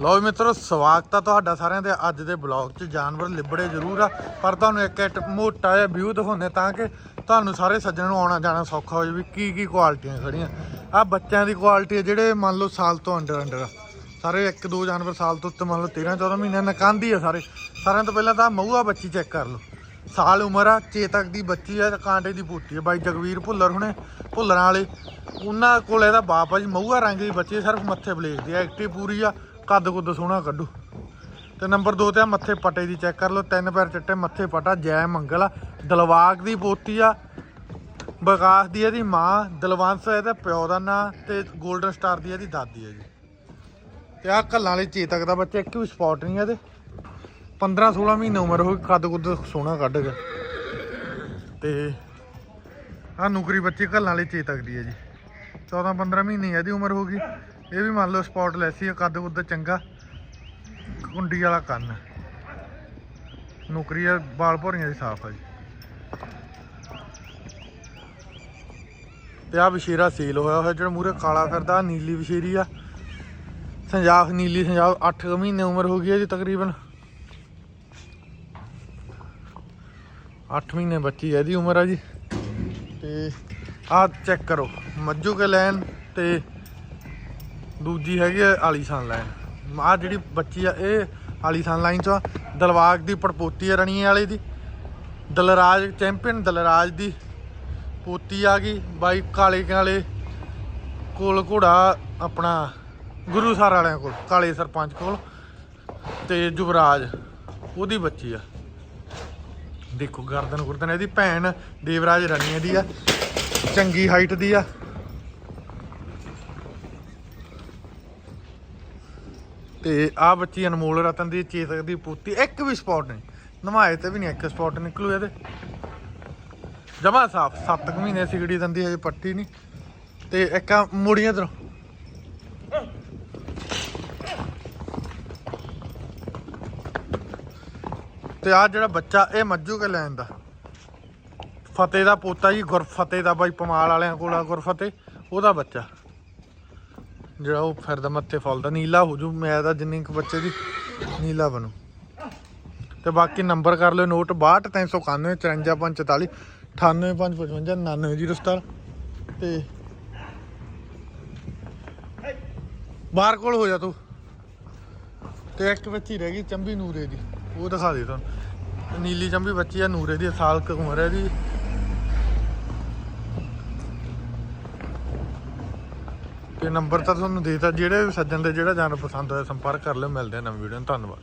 ਲਓ ਜੀ ਮਿੱਤਰੋ, ਸਵਾਗਤ ਆ ਤੁਹਾਡਾ ਸਾਰਿਆਂ ਦੇ ਅੱਜ ਦੇ ਬਲੌਗ 'ਚ। ਜਾਨਵਰ ਲਿਬੜੇ ਜ਼ਰੂਰ ਆ, ਪਰ ਤੁਹਾਨੂੰ ਇੱਕ ਇੱਕ ਮੋਟਾ ਜਿਹਾ ਵਿਊ ਦਿਖਾਉਂਦੇ ਤਾਂ ਕਿ ਤੁਹਾਨੂੰ ਸਾਰੇ ਸੱਜਣ ਨੂੰ ਆਉਣਾ ਜਾਣਾ ਸੌਖਾ ਹੋ ਜਾਵੇ ਕੀ ਕੀ ਕੁਆਲਿਟੀਆਂ ਖੜੀਆਂ। ਆ ਬੱਚਿਆਂ ਦੀ ਕੁਆਲਿਟੀ ਆ ਜਿਹੜੇ ਮੰਨ ਲਓ ਸਾਲ ਤੋਂ ਅੰਡਰ ਅੰਡਰ ਆ। ਸਾਰੇ ਇੱਕ ਦੋ ਜਾਨਵਰ ਸਾਲ ਤੋਂ ਉੱਤੇ, ਮੰਨ ਲਓ 13 14 ਮਹੀਨੇ ਨਕਾਂਦੀ ਆ ਸਾਰੇ। ਸਾਰਿਆਂ ਤੋਂ ਪਹਿਲਾਂ ਤਾਂ ਮਊਆ ਬੱਚੀ ਚੈੱਕ ਕਰ ਲਓ। ਸਾਲ ਉਮਰ ਆ, ਚੇਤਕ ਦੀ ਬੱਚੀ ਆ ਤੇ ਕਾਂਟੇ ਦੀ ਬੂਟੀ ਆ। ਬਾਈ ਜਗਵੀਰ ਭੁੱਲਰ ਹੁਣੇ, ਭੁੱਲਰਾਂ ਵਾਲੇ। ਉਹਨਾਂ ਕੋਲ ਇਹਦਾ ਬਾਪ ਆ ਜੀ ਮਊਆ ਰੰਗ ਦੀ ਬੱਚੀ ਸਿਰਫ ਮੱਥੇ ਬਲੇਕ ਦੀ ਆ, ਐਕਟਿਵ ਪੂਰੀ ਆ। ਕੱਦ ਕੁੱਦ ਸੋਹਣਾ ਕੱਢੂ। ਤੇ ਨੰਬਰ 2 ਤੇ ਆ ਮੱਥੇ ਪਟੇ ਦੀ ਚੈੱਕ ਕਰ ਲਓ, ਤਿੰਨ ਪੈਰ ਚਿੱਟੇ, ਮੱਥੇ ਪਟਾ, ਜੈ ਮੰਗਲ ਆ। ਦਲਵਾਗ ਦੀ ਪੋਤੀ ਆ। ਵਿਕਾਸ ਦੀ ਇਹਦੀ ਮਾਂ, ਦਲਵੰਸ ਇਹਦਾ ਪਿਓ ਦਾ ਨਾਂ, ਤੇ 골ਡਨ ਸਟਾਰ ਦੀ ਇਹਦੀ ਦਾਦੀ ਹੈ ਜੀ। ਤੇ ਆ ਕੱਲਾਂ ਵਾਲੇ ਚੇਤਕ ਦਾ ਬੱਚਾ, ਇੱਕ ਵੀ ਸਪੌਟ ਨਹੀਂ ਇਹਦੇ। 15 16 ਮਹੀਨੇ ਉਮਰ ਹੋ ਗਈ, ਕੱਦ ਕੁੱਦ ਸੋਹਣਾ ਕੱਢ ਗਿਆ ਤੇ ਆ ਨੁਕਰੀ ਬੱਚੀ ਕੱਲਾਂ ਵਾਲੇ ਚੇਤਕ ਦੀ ਹੈ ਜੀ। 14 15 ਮਹੀਨੇ ਇਹਦੀ ਉਮਰ ਹੋ ਗਈ। ਇਹ ਵੀ ਮੰਨ ਲਓ ਸਪੌਟ ਲੈਸੀ ਆ ਕੱਦ ਕੁੱਦ ਚੰਗਾ। ਕੁੰਡੀ ਵਾਲਾ ਕੰਨ। ਨੌਕਰੀ ਆ ਬਾਲ ਭੋਰੀਆਂ ਦੀ ਸਾਫ਼ ਆ ਜੀ। ਤੇ ਆ ਵਿਸ਼ੇਰਾ ਸੇਲ ਹੋਇਆ ਹੋਇਆ, ਜਿਹੜਾ ਮੂਰੇ ਕਾਲਾ ਫਿਰਦਾ ਨੀਲੀ ਬਸ਼ੀਰੀ ਆ। ਸੰਜਾਬ ਨੀਲੀ ਸੰਜਾਬ 8 ਮਹੀਨੇ ਉਮਰ ਹੋ ਗਈ ਹੈ ਜੀ ਤਕਰੀਬਨ। 8 ਮਹੀਨੇ ਬੱਚੀ ਹੈ ਇਹਦੀ ਉਮਰ ਆ ਜੀ। ਤੇ ਆਹ ਚੈੱਕ ਕਰੋ ਮੱਜੂ ਕੇ ਲੈਣ ਤੇ ਦੂਜੀ ਹੈਗੀ ਆ ਆਲੀਸ਼ਾਨ ਲਾਈਨ। ਆਹ ਜਿਹੜੀ ਬੱਚੀ ਆ, ਇਹ ਆਲੀਸ਼ਾਨ ਲਾਈਨ ਚੋਂ ਆ। ਦਲਵਾਗ ਦੀ ਪੜਪੋਤੀ ਆ ਰਣੀਏ ਵਾਲੇ ਦੀ। ਦਲਰਾਜ ਚੈਂਪੀਅਨ ਦਲਰਾਜ ਦੀ ਪੋਤੀ ਆ ਗਈ। ਬਾਈ ਕਾਲੇ ਕਾਲੇ ਕੋਲ ਘੋੜਾ ਆਪਣਾ ਗੁਰੂ ਸਰ ਵਾਲਿਆਂ ਕੋਲ, ਕਾਲੇ ਸਰਪੰਚ ਕੋਲ ਤੇ ਯੁਵਰਾਜ ਉਹਦੀ ਬੱਚੀ ਆ। ਦੇਖੋ ਗਰਦਨ ਗੁਰਦਨ, ਇਹਦੀ ਭੈਣ ਦੇਵਰਾਜ ਰਣੀਏ ਦੀ ਆ। ਚੰਗੀ ਹਾਈਟ ਦੀ ਆ। ਤੇ ਆ ਬੱਚੀ ਅਨਮੋਲ ਰਤਨ ਦੀ ਚੇਤਕ ਦੀ ਪੋਤੀ, ਇੱਕ ਵੀ ਸਪੌਟ ਨਹੀਂ। ਨਮਾਏ ਤੇ ਵੀ ਨਹੀਂ, ਇੱਕ ਸਪੌਟ ਨਿਕਲੂ ਇਹਦੇ। ਜਮਾ ਸਾਫ਼ 7 ਮਹੀਨੇ ਸਿਗੜੀ ਦੰਦੀ ਹਜੇ ਪੱਟੀ ਨਹੀਂ। ਤੇ ਇੱਕ ਮੁੜੀਆਂ ਇਧਰੋਂ। ਤੇ ਆ ਜਿਹੜਾ ਬੱਚਾ, ਇਹ ਮੱਜੂ ਕੇ ਲੈਣ ਦਾ। ਫਤਿਹ ਦਾ ਪੋਤਾ ਜੀ, ਗੁਰਫਤਿਹ ਦਾ ਬਾਈ, ਪਮਾਲ ਵਾਲਿਆਂ ਕੋਲ ਆ ਗੁਰਫਤਿਹ, ਉਹਦਾ ਬੱਚਾ। ਜਿਹੜਾ ਉਹ ਫਿਰਦਾ ਮੱਥੇ ਫੁੱਲਦਾ, ਨੀਲਾ ਹੋ ਜੂ, ਮੈਂ ਤਾਂ ਜਿੰਨੀ ਕੁ ਬੱਚੇ ਦੀ ਨੀਲਾ ਬਣੂ। ਤੇ ਬਾਕੀ ਨੰਬਰ ਕਰ ਲਿਓ, ਨੋਟ 62391 5444 98555 99017 ਤੇ ਬਾਹਰ ਕੋਲ ਹੋ ਜਾ ਤੂੰ। ਤੇ ਇੱਕ ਬੱਚੀ ਰਹਿ ਗਈ ਚੰਬੀ ਨੂਰੇ ਦੀ, ਉਹ ਦਿਖਾ ਦੇ ਤੁਹਾਨੂੰ। ਨੀਲੀ ਚੰਬੀ ਬੱਚੀ ਆ ਨੂਰੇ ਦੀ ਸਾਲ ਕੁ ਉਮਰ ਹੈ ਦੀ ਤੇ ਨੰਬਰ ਤਾਂ ਤੁਹਾਨੂੰ ਦੇਤਾ, ਜਿਹੜੇ ਵੀ ਸੱਜਣ ਦੇ ਜਿਹੜਾ ਜਾਨਵਰ ਪਸੰਦ ਹੋਇਆ ਸੰਪਰਕ ਕਰ ਲਿਓ, ਮਿਲਦੇ ਆ ਨਵੀਂ ਵੀਡੀਓ ਨੂੰ ਧੰਨਵਾਦ।